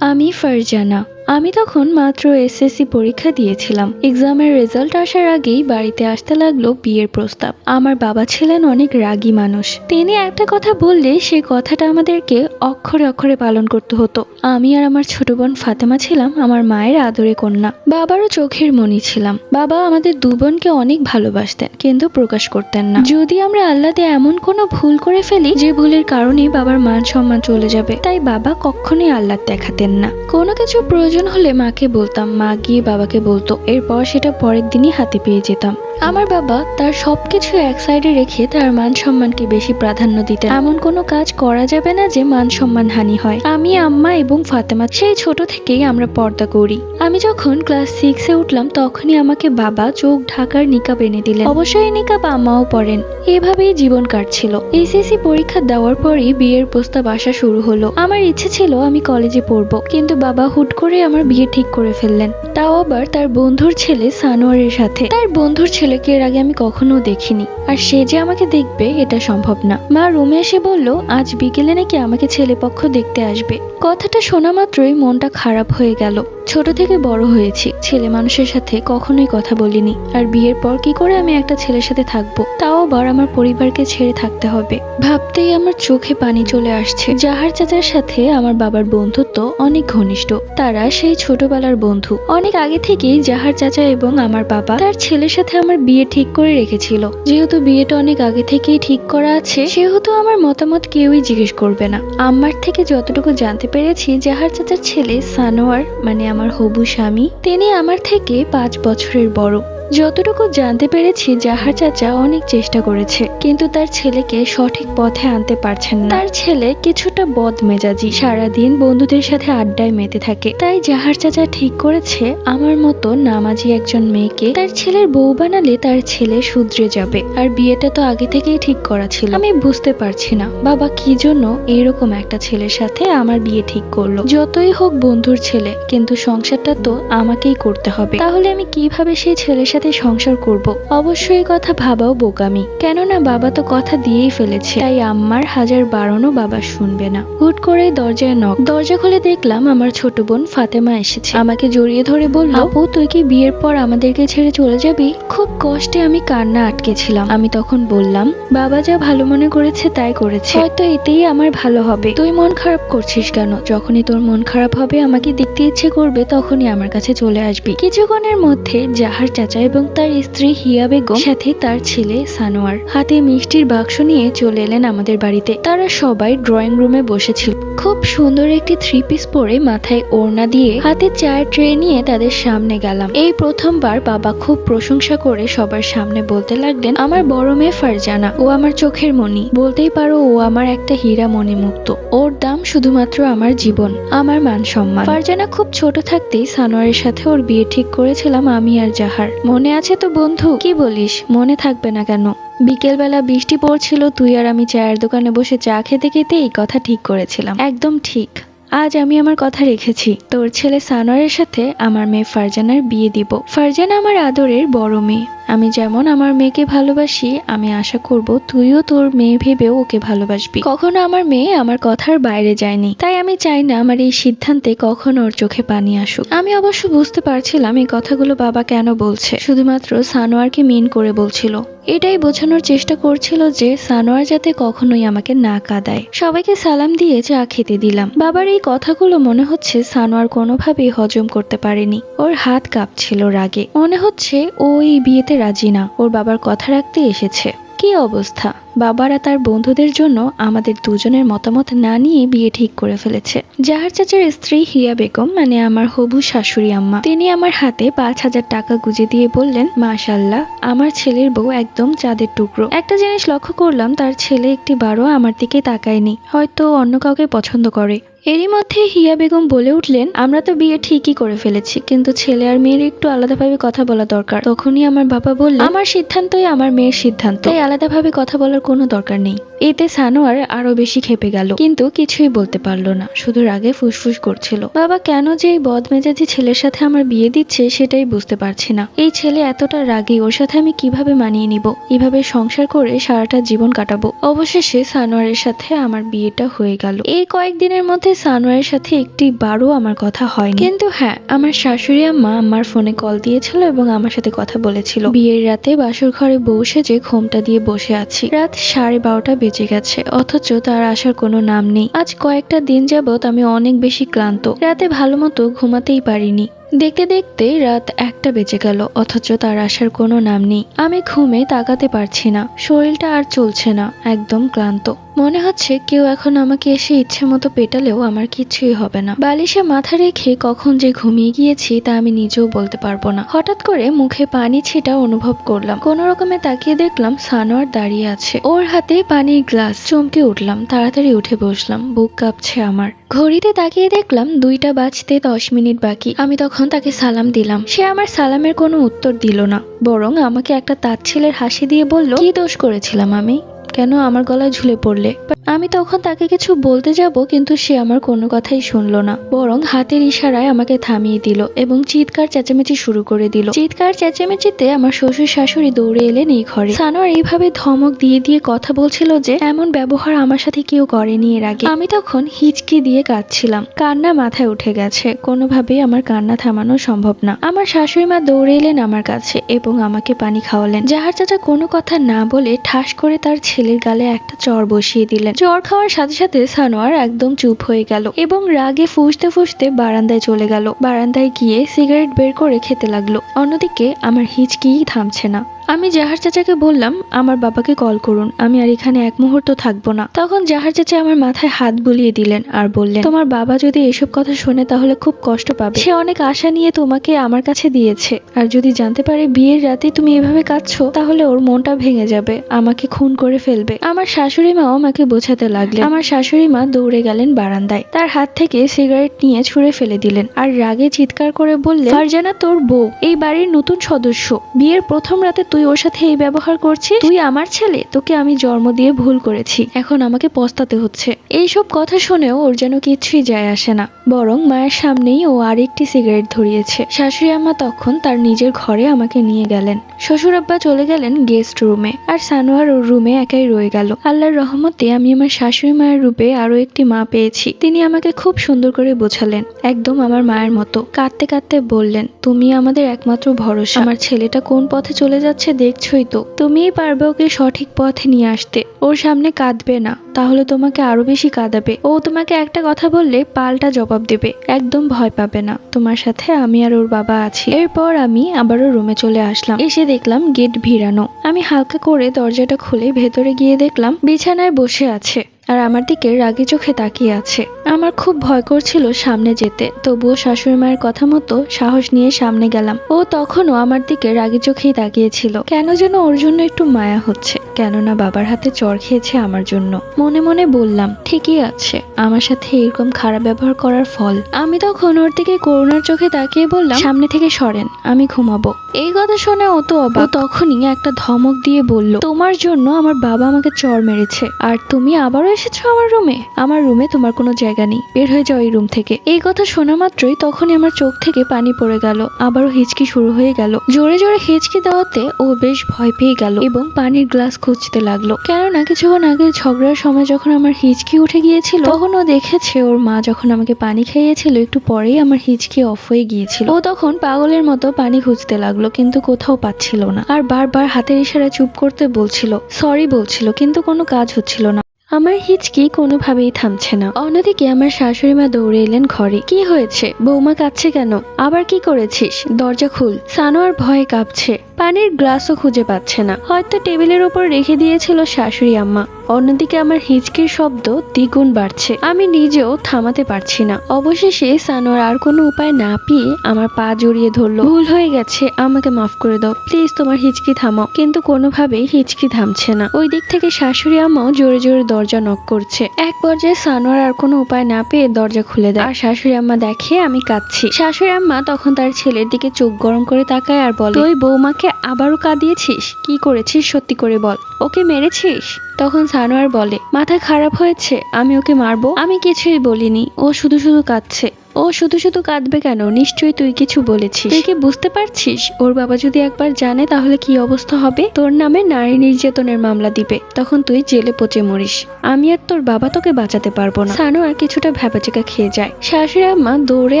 আমি ফারজানা। আমি তখন মাত্র এসএসসি পরীক্ষা দিয়েছিলাম। এক্সামের রেজাল্ট আসার আগেই বাড়িতে আসতে লাগল বিয়ের প্রস্তাব। আমার বাবা ছিলেন অনেক রাগী মানুষ। তিনি একটা কথা বললে সে কথাটা আমাদেরকে অক্ষরে অক্ষরে পালন করতে হতো। আমি আর আমার ছোট বোন ফাতেমা ছিলাম, আমার মায়ের আদরে কন্যা। বাবারও চোখের মনি ছিলাম। বাবা আমাদের দু বোনকে অনেক ভালোবাসতেন, কিন্তু প্রকাশ করতেন না। যদি আমরা আল্লাতে এমন কোনো ভুল করে ফেলি, যে ভুলের কারণে বাবার মান সম্মান চলে যাবে, তাই বাবা কখনোই আল্লাহ দেখাতেন না। কোনো কিছু প্রয়োজন হলে মাকে বলতাম মা গিয়ে বাবাকে বলতো। এরপর সেটা পরের দিনই হাতে পেয়ে যেতাম। আমার বাবা তার সবকিছু এক সাইডে রেখে তার মান সম্মানকে বেশি প্রাধান্য দিতেন। এমন কোনো কাজ করা যাবে না যে মান সম্মান হানি হয়। আমি আম্মা এবং ফাতেমা, সেই ছোট থেকেই আমরা পর্দা করি। আমি যখন ক্লাস সিক্সে উঠলাম, তখনই আমাকে বাবা চোখ ঢাকার নিকাব এনে দিলেন। অবশ্যই নিকাব আম্মাও পড়েন এভাবেই জীবন কাটছিল। এসএসসি পরীক্ষা দেওয়ার পরই বিয়ের প্রস্তাব আসা শুরু হলো। আমার ইচ্ছে ছিল আমি কলেজে পড়ব, কিন্তু বাবা হুট করে আমার বিয়ে ঠিক করে ফেললেন। তাও আবার তার বন্ধুর ছেলে সানোয়ারের সাথে। তার বন্ধুর ছেলেকে এর আগে আমি কখনো দেখিনি। আর সে যে আমাকে দেখবে, এটা সম্ভব না। মা রুমে এসে বলল, আজ বিকেলে নাকি আমাকে ছেলেপক্ষ দেখতে আসবে। কথাটা শোনা মাত্রই মনটা খারাপ হয়ে গেল। ছোট থেকে বড় হয়েছি। ছেলে মানুষের সাথে কখনোই কথা বলিনি। আর বিয়ের পর কি করে আমি একটা ছেলের সাথে থাকব? তাও আবার আমার পরিবারকে ছেড়ে থাকতে হবে। ভাবতেই আমার চোখে পানি চলে আসছে। জাহার চাচার সাথে আমার বাবার বন্ধুত্ব অনেক ঘনিষ্ঠ। তারা সেই ছোটবেলার বন্ধু। অনেক আগে থেকেই জাহার চাচা এবং আমার বাবা তার ছেলের সাথে আমার বিয়ে ঠিক করে রেখেছিল। যেহেতু বিয়েটা অনেক আগে থেকেই ঠিক করা আছে, সেহেতু আমার মতামত কেউই জিজ্ঞেস করবে না। আমার থেকে যতটুকু জানতে পেরেছি, জাহার চাচার ছেলে সানোয়ার মানে আমার হবু স্বামী, তিনি আমার থেকে পাঁচ বছরের বড়। যতটুকু জানতে পেরেছি, জাহার চাচা অনেক চেষ্টা করেছে, কিন্তু তার ছেলেকে সঠিক পথে আনতে পারছেন না। তার ছেলে কিছুটা বদমেজাজি, সারাদিন বন্ধুদের সাথে আড্ডায় মেতে থাকে। তাই জাহার চাচা ঠিক করেছে, আমার মতো নামাজি একজন মেয়েকে তার ছেলের বউ বানালে তার ছেলে শুধরে যাবে। আর বিয়েটা তো আগে থেকেই ঠিক করা ছিল। আমি বুঝতে পারছি না, বাবা কি জন্য এরকম একটা ছেলের সাথে আমার বিয়ে ঠিক করল? যতই হোক বন্ধুর ছেলে, কিন্তু সংসারটা তো আমাকেই করতে হবে। তাহলে আমি কীভাবে সেই ছেলের সাথে সংসার করব। অবশ্যই কথা ভাবাও বোকামি। কেননা বাবা তো কথা দিয়েই ফেলেছে। তাই আম্মার হাজার বারণও বাবা শুনবে না। হুট করে দরজায় নক দরজা খুলে দেখলাম আমার ছোট বোন ফাতেমা এসেছে। আমাকে জড়িয়ে ধরে বলল, আপু, তুই কি বিয়ের পর আমাদেরকে ছেড়ে চলে যাবি? খুব কষ্টে আমি কান্না আটকেছিলাম আমি তখন বললাম, বাবা যা ভালো মনে করেছে তাই করেছে। হয়তো এতেই আমার ভালো হবে। তুই মন খারাপ করছিস কেন? যখনই তোর মন খারাপ হবে, আমাকে দেখতে ইচ্ছে করবে, তখনই আমার কাছে চলে আসবি। কিছুক্ষণের মধ্যে জাহার চাচা এবং তার স্ত্রী হিয়া বেগম, সাথে তার ছেলে সানোয়ার। হাতে মিষ্টির বাক্স নিয়ে চলে এলেন আমাদের বাড়িতে। তারা সবাই ড্রয়িং রুমে বসেছিল। খুব সুন্দর একটি থ্রি পিস পরে মাথায় ওড়না দিয়ে হাতে চায়ের ট্রে নিয়ে তাদের সামনে গেলাম। এই প্রথমবার বাবা খুব প্রশংসা করে সবার সামনে বলতে লাগলেন, আমার বড় মেয়ে ফারজানা, ও আমার চোখের মনি বলতেই পারো, ও আমার একটা হীরা মণি মুক্ত ওর দাম শুধুমাত্র আমার জীবন, আমার মান সম্মান। ফারজানা খুব ছোট থাকতেই সানোয়ারের সাথে ওর বিয়ে ঠিক করেছিলাম আমি আর জাহার। মনে আছে তো বন্ধু? কি বলিস? মনে থাকবে না কেন? বিকেলবেলা বৃষ্টি পড়ছিল, তুই আর আমি চায়ের দোকানে বসে চা খেতে খেতে এই কথা ঠিক করেছিলাম। একদম ঠিক। আজ আমি আমার কথা রেখেছি। তোর ছেলে সানোয়ারের সাথে আমার মেয়ে ফারজানার বিয়ে দিব। ফারজানা আমার আদরের বড় মেয়ে। আমি যেমন আমার মেয়েকে ভালোবাসি, আমি আশা করব তুইও তোর মেয়ে ভেবেও ওকে ভালোবাসবি। কখনো আমার মেয়ে আমার কথার বাইরে যায়নি, তাই আমি চাই না আমার এই সিদ্ধান্তে কখনো ওর চোখে পানি আসুক। আমি অবশ্য বুঝতে পারছিলাম এই কথাগুলো বাবা কেন বলছে। শুধুমাত্র সানোয়ারকে মিন করে বলছিল। এটাই বোঝানোর চেষ্টা করছিল যে সানোয়ার যাতে কখনোই আমাকে না কাদায়। সবাইকে সালাম দিয়ে চা খেতে দিলাম। বাবার এই কথাগুলো মনে হচ্ছে সানোয়ার কোনোভাবেই হজম করতে পারেনি। ওর হাত কাঁপছিল রাগে। মনে হচ্ছে ও এই বিয়েতে রাজি না। ওর বাবার কথা রাখতে এসেছে। কি অবস্থা? বাবারা তার বন্ধুদের জন্য আমাদের দুজনের মতামত না নিয়ে বিয়ে ঠিক করে ফেলেছে। জাহার চাচার স্ত্রী হিয়া বেগম মানে আমার হবু শাশুড়ি আম্মা, তিনি আমার হাতে পাঁচ হাজার টাকা গুজে দিয়ে বললেন মাশাল্লাহ আমার ছেলের বউ একদম চাঁদের টুকরো। একটা জিনিস লক্ষ্য করলাম, তার ছেলে একটি বারও আমার দিকে তাকায়নি, হয়তো অন্য কাউকে পছন্দ করে। এরই মধ্যে হিয়া বেগম বলে উঠলেন, আমরা তো বিয়ে ঠিকই করে ফেলেছি, কিন্তু ছেলে আর মেয়ের একটু আলাদাভাবে কথা বলা দরকার। তখনই আমার বাবা বললেন, আমার সিদ্ধান্তই আমার মেয়ের সিদ্ধান্ত। তাই আলাদাভাবে কথা বলার কোনো দরকার নেই। এতে সানোয়ার আরও বেশি খেপে গেল। কিন্তু কিছুই বলতে পারল না। শুধু রাগে ফুসফুস করছিল। বাবা কেন যে এই বদমেজাজি ছেলের সাথে আমার বিয়ে দিচ্ছে সেটাই বুঝতে পারছি না। এই ছেলে এতটা রাগী, ওর সাথে আমি কীভাবে মানিয়ে নিব? এভাবে সংসার করে সারাটা জীবন কাটাবো? অবশেষে সানোয়ারের সাথে আমার বিয়েটা হয়ে গেল। এই কয়েকদিনের মধ্যে সানোয়ারের সাথে একটি বারও আমার কথা হয়নি। কিন্তু হ্যাঁ আমার শাশুড়ি আম্মা আমার ফোনে কল দিয়েছিল এবং আমার সাথে কথা বলেছিল। বিয়ের রাতে বাসর ঘরে বসে যে ঘোমটা দিয়ে বসে আছি। রাত সাড়ে বারোটা বেজে গেছে, অথচ তার আসার কোনো নাম নেই। আজ কয়েকটা দিন যাবত আমি অনেক বেশি ক্লান্ত। রাতে ভালো মতো ঘুমাতেই পারিনি। দেখতে দেখতে রাত একটা বেজে গেল, অথচ তার আসার কোনো নাম নেই। আমি ঘুমে তাকাতে পারছি না, শরীরটা আর চলছে না, একদম ক্লান্ত। মনে হচ্ছে কেউ এখন আমাকে এসে ইচ্ছে মতো পেটালেও আমার কিছুই হবে না। বালিশে মাথা রেখে কখন যে ঘুমিয়ে গিয়েছি তা আমি নিজেও বলতে পারব না। হঠাৎ করে মুখে পানি ছিটা অনুভব করলাম। কোনো রকমে তাকিয়ে দেখলাম সানোয়ার দাঁড়িয়ে আছে। ওর হাতে পানির গ্লাস, চমকে উঠলাম, তাড়াতাড়ি উঠে বসলাম। বুক কাঁপছে আমার। ঘড়িতে তাকিয়ে দেখলাম দুইটা বাজতে দশ মিনিট বাকি। আমি তখন তাকে সালাম দিলাম। সে আমার সালামের কোনো উত্তর দিল না, বরং আমাকে একটা তাচ্ছিলের হাসি দিয়ে বলল, কি দোষ করেছিলাম আমি? কেন আমার গলায় ঝুলে পড়লে? আমি তখন তাকে কিছু বলতে যাব, কিন্তু সে আমার কোনো কথাই শুনল না। বরং হাতের ইশারায় আমাকে থামিয়ে দিল এবং চিৎকার চেঁচামেচি শুরু করে দিল। চিৎকার চেঁচামেচিতে আমার শ্বশুর শাশুড়ি দৌড়ে এলেন এই ঘরে। সানোয়ার এইভাবে ধমক দিয়ে দিয়ে কথা বলছিল যে, এমন ব্যবহার আমার সাথে কেউ করেনি এর আগে। আমি তখন হিচকি দিয়ে কাঁদছিলাম। কান্না মাথায় উঠে গেছে। কোনোভাবেই আমার কান্না থামানো সম্ভব না। আমার শাশুড়ি মা দৌড়ে এলেন আমার কাছে এবং আমাকে পানি খাওয়ালেন। জাহার চাচা কোনো কথা না বলে ঠাস করে তার ছেলের গালে একটা চর বসিয়ে দিলেন। চর খাওয়ার সাথে সাথে সানোয়ার একদম চুপ হয়ে গেল এবং রাগে ফুসতে ফুসতে বারান্দায় চলে গেল। বারান্দায় গিয়ে সিগারেট বের করে খেতে লাগল। অন্যদিকে আমার হিচকিই থামছে না। আমি জাহার চাচাকে বললাম, আমার বাবাকে কল করুন, আমি আর এখানে এক মুহূর্ত থাকব না। তখন জাহার চাচা আমার মাথায় হাত বুলিয়ে দিলেন আর বললেন, তোমার বাবা যদি এসব কথা শোনে তাহলে খুব কষ্ট পাবে। সে অনেক আশা নিয়ে তোমাকে আমার কাছে দিয়েছে। আর যদি জানতে পারে বিয়ের রাতে তুমি এভাবে কাঁদছো, তাহলে ওর মনটা ভেঙে যাবে, আমাকে খুন করে ফেলবে। আমার শাশুড়ি মাও আমাকে বোঝাতে লাগলেন। আমার শাশুড়ি মা দৌড়ে গেলেন বারান্দায়। তার হাত থেকে সিগারেট নিয়ে ছুঁড়ে ফেলে দিলেন আর রাগে চিৎকার করে বললেন, ফারজানা তোর বউ, এই বাড়ির নতুন সদস্য। বিয়ের প্রথম রাতে তুই ওর সাথে এই ব্যবহার করছিস? তুই আমার ছেলে, তোকে আমি জন্ম দিয়ে ভুল করেছি। এখন আমাকে পস্তাতে হচ্ছে। এইসব কথা শুনেও ওর যেন কিছুই যায় আসে না। বরং মায়ের সামনেই ও আরেকটি সিগারেট ধরিয়েছে। শাশুড়ি আম্মা তখন তার নিজের ঘরে আমাকে নিয়ে গেলেন। শ্বশুর আব্বা চলে গেলেন গেস্ট রুমে। আর সানোয়ার ওর রুমে একাই রয়ে গেল। আল্লাহর রহমতে আমি আমার শাশুড়ি মায়ের রূপে আরও একটি মা পেয়েছি। তিনি আমাকে খুব সুন্দর করে বোঝালেন। একদম আমার মায়ের মতো। কাঁদতে কাঁদতে বললেন, তুমি আমাদের একমাত্র ভরসা। আমার ছেলেটা কোন পথে চলে যাচ্ছে দেখছই তো। তুমিই পারবে ওকে সঠিক পথে নিয়ে আসতে। ওর সামনে কাঁদবে না, তাহলে তোমাকে আরও বেশি কাঁদাবে। ও তোমাকে একটা কথা বললে পাল্টা জবাব দেবে। একদম ভয় পাবে না। তোমার সাথে আমি আর ওর বাবা আছি। এরপর আমি আবারও রুমে চলে আসলাম। এসে দেখলাম গেট ভিড়ানো। আমি হালকা করে দরজাটা খুলে ভেতরে গিয়ে দেখলাম বিছানায় বসে আছে। আর আমার দিকে রাগি চোখে তাকিয়ে আছে। আমার খুব ভয় করছিল সামনে যেতে। তবুও শাশুড়ি মায়ের কথা মতো সাহস নিয়ে সামনে গেলাম। ও তখনও আমার দিকে রাগি চোখেই তাকিয়েছিল। কেন যেন ওর জন্য একটু মায়া হচ্ছে। কেননা বাবার হাতে চর খেয়েছে আমার জন্য। মনে মনে বললাম, ঠিকই আছে। আমার সাথে এরকম খারাপ ব্যবহার করার ফল। আমি তখন ওর দিকে করুণার চোখে তাকিয়ে বললাম, সামনে থেকে সরেন, আমি ঘুমাবো। এই কথা শুনে ও তো অবাক। তখনই একটা ধমক দিয়ে বলল, তোমার জন্য আমার বাবা আমাকে চর মেরেছে, আর তুমি আবারও এসেছ আমার রুমে? আমার রুমে তোমার কোনো জায়গা নেই। বের হয়ে যাও এই রুম থেকে। এই কথা শোনা মাত্রই তখনই আমার চোখ থেকে পানি পড়ে গেল। আবারও হিচকি শুরু হয়ে গেল। জোরে জোরে হিচকি দেওয়াতে ও বেশ ভয় পেয়ে গেল এবং পানির গ্লাস খুঁজতে লাগল। কেননা কিছুক্ষণ আগে ঝগড়ার সময় যখন আমার হিচকি উঠে গিয়েছিল, তখন ও দেখেছে ওর মা যখন আমাকে পানি খাইয়েছিল, একটু পরেই আমার হিচকি অফ হয়ে গিয়েছিল। ও তখন পাগলের মতো পানি খুঁজতে লাগল, কিন্তু কোথাও পাচ্ছিল না। আর বারবার হাতের ইশারায় চুপ করতে বলছিল সরি বলছিল, কিন্তু কোনো কাজ হচ্ছিল না। আমার হিচকি কোনোভাবেই থামছে না। অন্যদিকে আমার শাশুড়ি মা দৌড়ে এলেন ঘরে। কি হয়েছে? বৌমা কাঁদছে কেন? আবার কি করেছিস? দরজা খুল। সানোয়ার ভয়ে কাঁপছে। পানির গ্লাসও খুঁজে পাচ্ছে না। হয়তো টেবিলের উপর রেখে দিয়েছিল শাশুড়ি আম্মা। অন্যদিকে আমার হিচকির শব্দ দ্বিগুণ বাড়ছে। আমি নিজেও থামাতে পারছি না। অবশেষে সানোয়ার আর কোনো উপায় না পেয়ে আমার পা জড়িয়ে ধরলো। ভুল হয়ে গেছে, আমাকে মাফ করে দাও। প্লিজ তোমার হিচকি থামাও। কিন্তু কোনোভাবেই হিচকি থামছে না। ওই দিক থেকে শাশুড়ি আম্মাও জোরে জোরে দরজা নক করছে। এক পর্যায়ে সানোয়ার আর কোনো উপায় না পেয়ে দরজা খুলে দেয়। আর শাশুড়ি আম্মা দেখে আমি কাঁদছি। শাশুড়ি আম্মা তখন তার ছেলের দিকে চোখ গরম করে তাকায় আর বলে ওই বৌমাকে আবারও কাঁদিয়েছিস? কি করেছিস সত্যি করে বল। ওকে মেরেছিস? তখন সানোয়ার বলে, মাথা খারাপ হয়েছে, আমি ওকে মারবো? আমি কিছুই বলিনি, ও শুধু শুধু কাঁদছে। ও শুধু শুধু কাঁদবে কেন? নিশ্চয়ই তুই কিছু বলেছিস। তুই কি বুঝতে পারছিস? ওর বাবা যদি একবার জানে তাহলে কি অবস্থা হবে? তোর নামে নারী নির্যাতনের মামলা দিবে। তখন তুই জেলে পচে মরিস। আমি আর তোর বাবা তোকে বাঁচাতে পারব না। সানোয়ার কিছুটা ভ্যাবাচেকা খেয়ে যায়। শাশুড়ি আম্মা দৌড়ে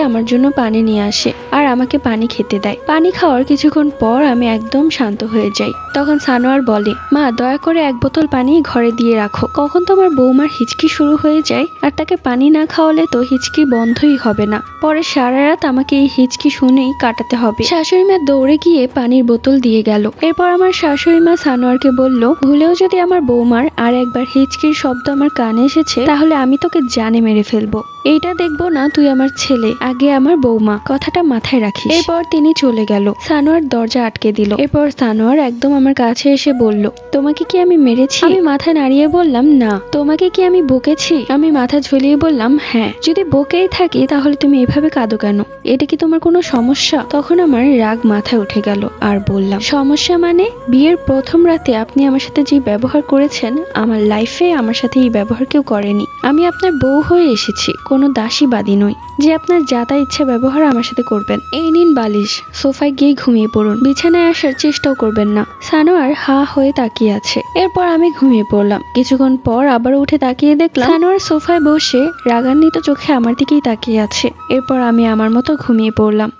আমার জন্য পানি নিয়ে আসে আর আমাকে পানি খেতে দেয়। পানি খাওয়ার কিছুক্ষণ পর আমি একদম শান্ত হয়ে যাই। তখন সানোয়ার বলে, মা, দয়া করে এক বোতল পানি ঘরে দিয়ে রাখো। কখন তোমার বৌমার হিচকি শুরু হয়ে যায় আর তাকে পানি না খাওয়ালে তো হিচকি বন্ধই হবে না। পরে সারা রাত আমাকে এই হিচকি শুনেই কাটাতে হবে। শাশুড়ি মা দৌড়ে গিয়ে পানির বোতল দিয়ে গেল। এরপর আমার শাশুড়ি মা সানোয়ারকে বলল, ভুলেও যদি আমার বৌমার আর একবার হিচকির শব্দ আমার কানে এসেছে, তাহলে আমি তোকে জানে মেরে ফেলব। এইটা দেখব না তুই আমার ছেলে, আগে আমার বৌমা, কথাটা মাথায় রাখি এরপর তিনি চলে গেল। সানোয়ার দরজা আটকে দিল। এরপর সানোয়ার একদম আমার কাছে এসে বলল, তোমাকে কি আমি মেরেছি? আমি মাথা নাড়িয়ে বললাম, না। তোমাকে কি আমি বকেছি? আমি মাথা ঝুলিয়ে বললাম হ্যাঁ। যদি বকেই থাকি, তাহলে তুমি এভাবে কাঁদো কেন? এটা কি তোমার কোনো সমস্যা? তখন আমার রাগ মাথায় উঠে গেল আর বললাম, সমস্যা মানে? বিয়ের প্রথম রাতে আপনি আমার সাথে যে ব্যবহার করেছেন, আমার লাইফে আমার সাথে এই ব্যবহার কেউ করেনি। আমি আপনার বউ হয়ে এসেছি। কোনো দাসীবাদী নই, যে আপনার যা তা ইচ্ছা ব্যবহার আমার সাথে করবেন। এই নিন বালিশ, সোফায় গিয়ে ঘুমিয়ে পড়ুন। বিছানায় আসার চেষ্টাও করবেন না। সানোয়ার হা হয়ে তাকিয়ে আছে। এরপর আমি ঘুমিয়ে পড়লাম। কিছুক্ষণ পর আবার উঠে তাকিয়ে দেখলাম, সানোয়ার সোফায় বসে রাগান্বিত চোখে আমার দিকেই তাকিয়ে আছে। এরপর আমি আমার মতো ঘুমিয়ে পড়লাম।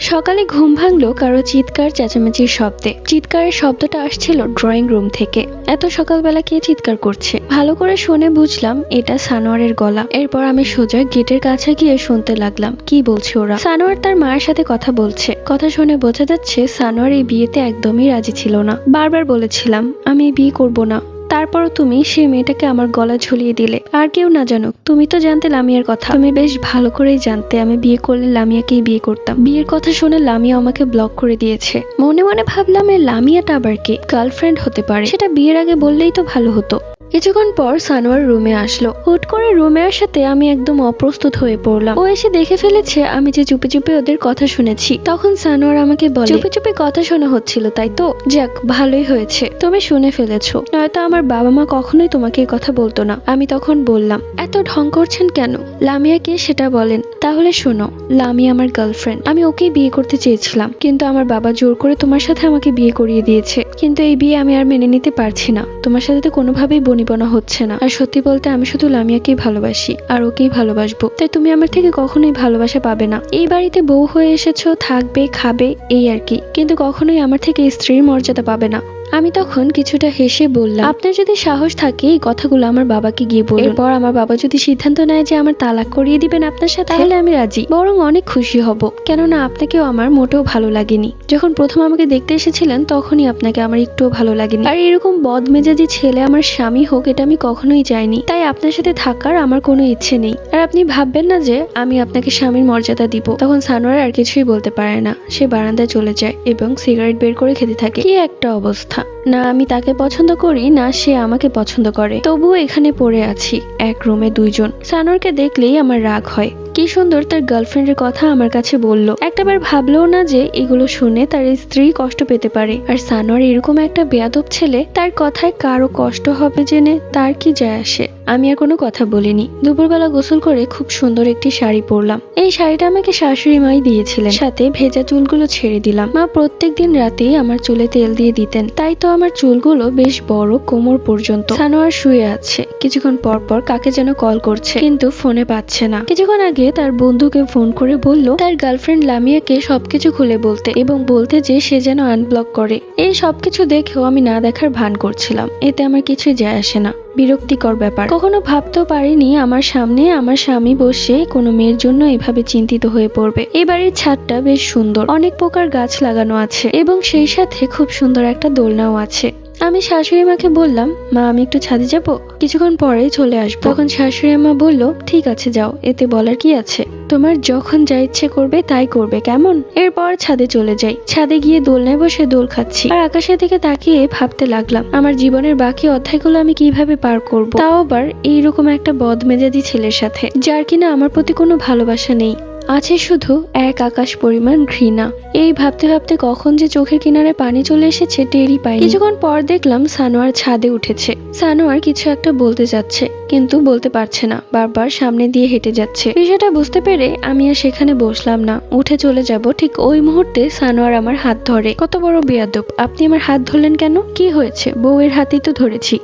সকালে ঘুম ভাঙলো কারও চিৎকার, চেঁচামেচির শব্দে। চিৎকারের শব্দটা আসছিল ড্রয়িং রুম থেকে। এত সকালবেলা কে চিৎকার করছে? ভালো করে শুনে বুঝলাম এটা সানোয়ারের গলা। এরপর আমি সোজা গেটের কাছে গিয়ে শুনতে লাগলাম, কি বলছে ওরা? সানোয়ার তার মায়ের সাথে কথা বলছে। কথা শুনে বোঝা যাচ্ছে সানোয়ার এই বিয়েতে একদমই রাজি ছিল না। বারবার বলেছিলাম, আমি বিয়ে করব না। তারপর তুমি সেই মেয়েটাকে আমার গলা ঝুলিয়ে দিলে। আর কেউ না জানুক, তুমি তো জানতে লামিয়ার কথা। তুমি বেশ ভালো করেই জানতে আমি বিয়ে করলে লামিয়াকেই বিয়ে করতাম। বিয়ের কথা শুনে লামিয়া আমাকে ব্লক করে দিয়েছে। মনে মনে ভাবলাম এ লামিয়াটা আবার কে? গার্লফ্রেন্ড হতে পারে। সেটা বিয়ের আগে বললেই তো ভালো হতো। কিছুক্ষণ পর সানোয়ার রুমে আসলো। হুট করে রুমে আসাতে আমি একদম অপ্রস্তুত হয়ে পড়লাম। ও এসে দেখে ফেলেছে আমি যে চুপে চুপে ওদের কথা শুনেছি। তখন সানোয়ার আমাকে বলে চুপে চুপে কথা শোনা হচ্ছিল তাই তো? যাক ভালোই হয়েছে। তুমি শুনে ফেলেছো। নয়তো আমার বাবা মা কখনোই তোমাকে এই কথা বলতো না। আমি তখন বললাম এত ঢং করছেন কেন? লামিয়াকে সেটা বলেন। তাহলে শোনো লামিয়া আমার গার্লফ্রেন্ড আমি ওকেই বিয়ে করতে চেয়েছিলাম কিন্তু আমার বাবা জোর করে তোমার সাথে আমাকে বিয়ে করিয়ে দিয়েছে। কিন্তু এই বিয়ে আমি আর মেনে নিতে পারছি না। তোমার সাথে তো কোনোভাবেই বনিবনা হচ্ছে না। আর সত্যি বলতে আমি শুধু লামিয়াকেই ভালোবাসি, আর ওকেই ভালোবাসবো। তাই তুমি আমার থেকে কখনোই ভালোবাসা পাবে না। এই বাড়িতে বউ হয়ে এসেছ, থাকবে, খাবে, এই আর কি। কিন্তু কখনোই আমার থেকে স্ত্রীর মর্যাদা পাবে না। আমি তখন কিছুটা হেসে বললাম আপনার যদি সাহস থাকে এই কথাগুলো আমার বাবাকে গিয়ে বলুন। এরপর আমার বাবা যদি সিদ্ধান্ত নেয় যে আমার তালাক করিয়ে দিবেন আপনার সাথে তাহলে আমি রাজি। বরং অনেক খুশি হব। কেননা আপনাকেও আমার মোটেও ভালো লাগেনি। যখন প্রথম আমাকে দেখতে এসেছিলেন তখনই আপনাকে আমার একটুও ভালো লাগেনি। আর এরকম বদমেজাজি ছেলে আমার স্বামী হোক এটা আমি কখনোই চাইনি। তাই আপনার সাথে থাকার আমার কোনো ইচ্ছে নেই। আর আপনি ভাববেন না যে আমি আপনাকে স্বামীর মর্যাদা দিব। তখন সানোয়ার আর কিছুই বলতে পারে না। সে বারান্দায় চলে যায় এবং সিগারেট বের করে খেতে থাকে। কি একটা অবস্থা। 看。না আমি তাকে পছন্দ করি, না সে আমাকে পছন্দ করে। তবুও এখানে পড়ে আছি, এক রুমে দুইজন। সানোয়ারকে দেখলেই আমার রাগ হয়। কি সুন্দর তার গার্লফ্রেন্ডের কথা আমার কাছে বলল। একটাবার ভাবলেও না যে এগুলো শুনে তার স্ত্রী কষ্ট পেতে পারে। আর সানোয়ার এরকম একটা বেয়াদব ছেলে, তার কথায় কারও কষ্ট হবে জেনে তার কি যায় আসে? আমি আর কোনো কথা বলিনি। দুপুরবেলা গোসল করে খুব সুন্দর একটি শাড়ি পরলাম। এই শাড়িটা আমাকে শাশুড়ি মাই দিয়েছিলেন। সাথে ভেজা চুলগুলো ছেড়ে দিলাম। মা প্রত্যেক দিন রাতেই আমার চুলে তেল দিয়ে দিতেন। তাই তো আমার চুলগুলো বেশ বড় কোমর পর্যন্ত। সানোয়ার শুয়ে আছে। কিছুক্ষণ পর পর কাকে যেন কল করছে, কিন্তু ফোনে পাচ্ছে না। কিছুক্ষণ আগে তার বন্ধুকে ফোন করে বলল, তার গার্লফ্রেন্ড লামিয়াকে সবকিছু খুলে বলতে এবং বলতে যে সে যেন আনব্লক করে। এই সবকিছু দেখেও আমি না দেখার ভান করছিলাম। এতে আমার কিছুই যায় আসে না। বিরক্তিকর ব্যাপার। কখনো ভাবতেও পারিনি আমার সামনে আমার স্বামী বসে কোনো মেয়ের জন্য এভাবে চিন্তিত হয়ে পড়বে। এই বাড়ির ছাদটা বেশ সুন্দর। অনেক প্রকার গাছ লাগানো আছে এবং সেই সাথে খুব সুন্দর একটা দোলনাও আছে। আমি শাশুড়ি মাকে বললাম, মা, আমি একটু ছাদে যাব, কিছুক্ষণ পরেই চলে আসব। তখন শাশুড়ি মা বলল, ঠিক আছে, যাও, এতে বলার কি আছে? তোমার যখন যা ইচ্ছে করবে, তাই করবে, কেমন? এরপর ছাদে চলে যাই। ছাদে গিয়ে দোলনায় বসে দোল খাচ্ছি। আর আকাশের দিকে তাকিয়ে ভাবতে লাগলাম, আমার জীবনের বাকি অধ্যায়গুলো আমি কীভাবে পার করব? তাও আবার এইরকম একটা বদমেজাজি ছেলের সাথে, যার কিনা আমার প্রতি কোনো ভালোবাসা নেই। আছে শুধু এক আকাশ পরিমাণ ঘৃণা। এই ভাবতে ভাবতে কখন যে চোখের কিনারে পানি চলে এসেছে টেরই পাই কিছুক্ষণ পর দেখলাম সানোয়ার ছাদে উঠেছে। সানোয়ার কিছু একটা বলতে যাচ্ছে, কিন্তু বলতে পারছে না। বারবার সামনে দিয়ে হেঁটে যাচ্ছে। বিষয়টা বুঝতে পেরে আমি আর সেখানে বসলাম না। উঠে চলে যাব ঠিক ওই মুহূর্তে সানোয়ার আমার হাত ধরে। কত বড় বেয়াদব। আপনি আমার হাত ধরলেন কেন? কি হয়েছে? বউয়ের হাতেই তো ধরেছি।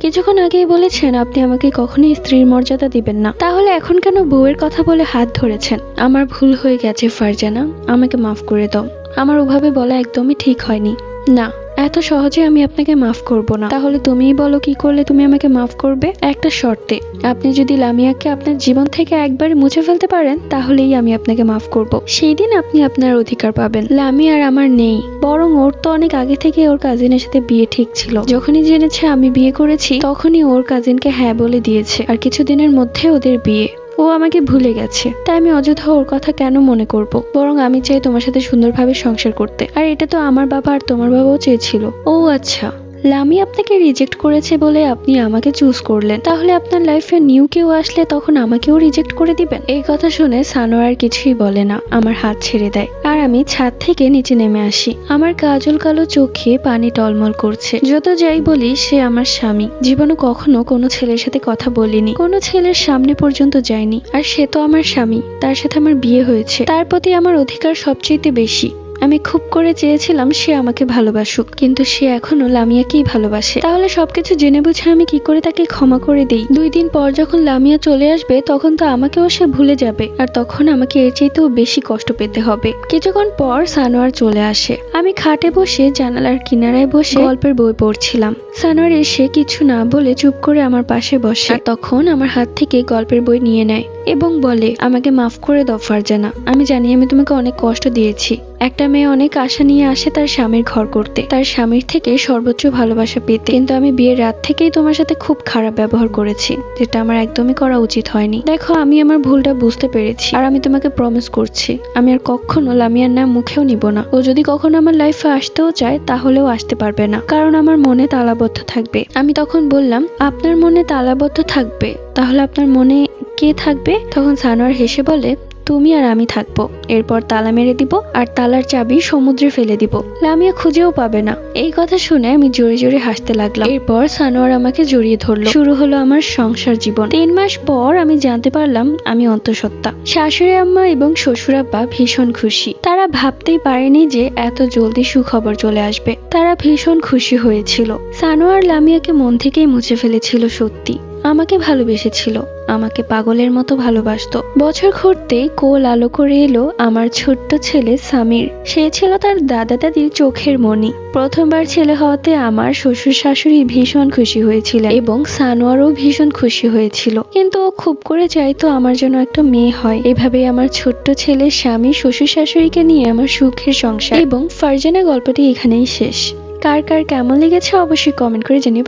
কিছুক্ষণ আগেই বলেছেন, আপনি আমাকে কখনোই স্ত্রীর মর্যাদা দিবেন না। তাহলে এখন কেন বউয়ের কথা বলে হাত ধরেছেন? আমার ভুল হয়ে গেছে, ফারজানা। আমাকে মাফ করে দাও। আমার ওভাবে বলা একদমই ঠিক হয়নি। না এত সহজে আমি আপনাকে মাফ করব না। তাহলে তুমিই বলো কি করলে তুমি আমাকে মাফ করবে? একটা শর্তে, আপনি যদি লামিয়াকে আপনার জীবন থেকে একবার মুছে ফেলতে পারেন, তাহলেই আমি আপনাকে মাফ করব। সেই দিন আপনি আপনার অধিকার পাবেন। লামিয়া আর আমার নেই। বরং ওর তো অনেক আগে থেকে ওর কাজিনের সাথে বিয়ে ঠিক ছিল। যখনই জেনেছে আমি বিয়ে করেছি, তখনই ওর কাজিনকে হ্যাঁ বলে দিয়েছে। আর কিছুদিনের মধ্যে ওদের বিয়ে। ও আমাকে ভুলে গেছে। তাই আমি অযথা ওর কথা কেন মনে করব? বরং আমি চাই তোমার সাথে সুন্দরভাবে সংসার করতে। আর এটা তো আমার বাবা আর তোমার বাবাও চেয়েছিল। ও আচ্ছা। লামি আপনাকে রিজেক্ট করেছে বলে আপনি আমাকে চুজ করলেন। তাহলে আপনার লাইফে নিউ কেউ আসলে তখন আমাকেও রিজেক্ট করে দিবেন? এই কথা শুনে সানোয়ার কিছুই বলে না, আমার হাত ছেড়ে দেয়। আর আমি ছাদ থেকে নিচে নেমে আসি। আমার কাজল কালো চোখে পানি টলমল করছে। যত যাই বলি, সে আমার স্বামী। জীবনে কখনো কোনো ছেলের সাথে কথা বলিনি। কোনো ছেলের সামনে পর্যন্ত যায়নি। আর সে তো আমার স্বামী। তার সাথে আমার বিয়ে হয়েছে। তার প্রতি আমার অধিকার সবচেয়ে বেশি। আমি খুব করে চেয়েছিলাম সে আমাকে ভালোবাসুক, কিন্তু সে এখনও লামিয়াকেই ভালোবাসে। তাহলে সবকিছু জেনে বুঝে আমি কি করে তাকে ক্ষমা করে দিই? দুই দিন পর যখন লামিয়া চলে আসবে, তখন তো আমাকেও সে ভুলে যাবে, আর তখন আমাকে এর চাইতেও বেশি কষ্ট পেতে হবে। কিছুক্ষণ পর সানোয়ার চলে আসে। আমি খাটে বসে জানালার কিনারায় বসে গল্পের বই পড়ছিলাম। সানোয়ার এসে কিছু না বলে চুপ করে আমার পাশে বসে, আর তখন আমার হাত থেকে গল্পের বই নিয়ে নেয় এবং বলে, আমাকে মাফ করে দাও ফারজানা। আমি জানি আমি তোমাকে অনেক কষ্ট দিয়েছি। একটা মেয়ে অনেক আশা নিয়ে আসে তার স্বামীর ঘর করতে। তার স্বামীর থেকে সর্বোচ্চ ভালোবাসা পেতে। কিন্তু আমি বিয়ের রাত থেকেই তোমার সাথে খুব খারাপ ব্যবহার করেছি, যেটা আমার একদমই করা উচিত হয়নি। দেখো, আমি আমার ভুলটা বুঝতে পেরেছি, আর আমি তোমাকে প্রমিস করছি, আমি আর কখনো লামিয়ার নাম মুখেও নিব না। ও যদি কখনো আমার লাইফে আসতেও চায়, তাহলেও আসতে পারবে না, কারণ আমার মনে তালাবদ্ধ থাকবে। আমি তখন বললাম, আপনার মনে তালাবদ্ধ থাকবে? তাহলে আপনার মনে কে থাকবে? তখন সানোয়ার হেসে বলে তুমি আর আমি থাকব। এরপর তালা মেরে দিব আর তালার চাবি সমুদ্রে ফেলে দিব। লামিয়া খুঁজেও পাবে না। এই কথা শুনে আমি জোরে জোরে হাসতে লাগলাম। এরপর সানোয়ার আমাকে জড়িয়ে ধরলো। শুরু হলো আমার সংসার জীবন। তিন মাস পর আমি জানতে পারলাম আমি অন্তঃসত্ত্বা। শাশুড়ি আম্মা এবং শ্বশুর আব্বা ভীষণ খুশি। তারা ভাবতেই পারেনি যে এত জলদি সুখবর চলে আসবে। তারা ভীষণ খুশি হয়েছিল। সানোয়ার লামিয়াকে মন থেকেই মুছে ফেলেছিল সত্যি। আমাকে ভালোবেসেছিল। আমাকে পাগলের মতো ভালোবাসতো। বছর ঘুরতেই কোল আলো করে এলো আমার ছোট্ট ছেলে সামির। সে ছিল তার দাদা দাদির চোখের মণি। প্রথমবার ছেলে হওয়াতে আমার শ্বশুর শাশুড়ি ভীষণ খুশি হয়েছিলেন এবং সানোয়ারও ভীষণ খুশি হয়েছিল। কিন্তু ও খুব করে চাইতো আমার জন্য একটা মেয়ে হয়। এভাবেই আমার ছোট্ট ছেলে স্বামী শ্বশুর শাশুড়িকে নিয়ে আমার সুখের সংসার এবং ফারজানা গল্পটি এখানেই শেষ। কার কার কেমন লেগেছে অবশ্যই কমেন্ট করে জানিয়ে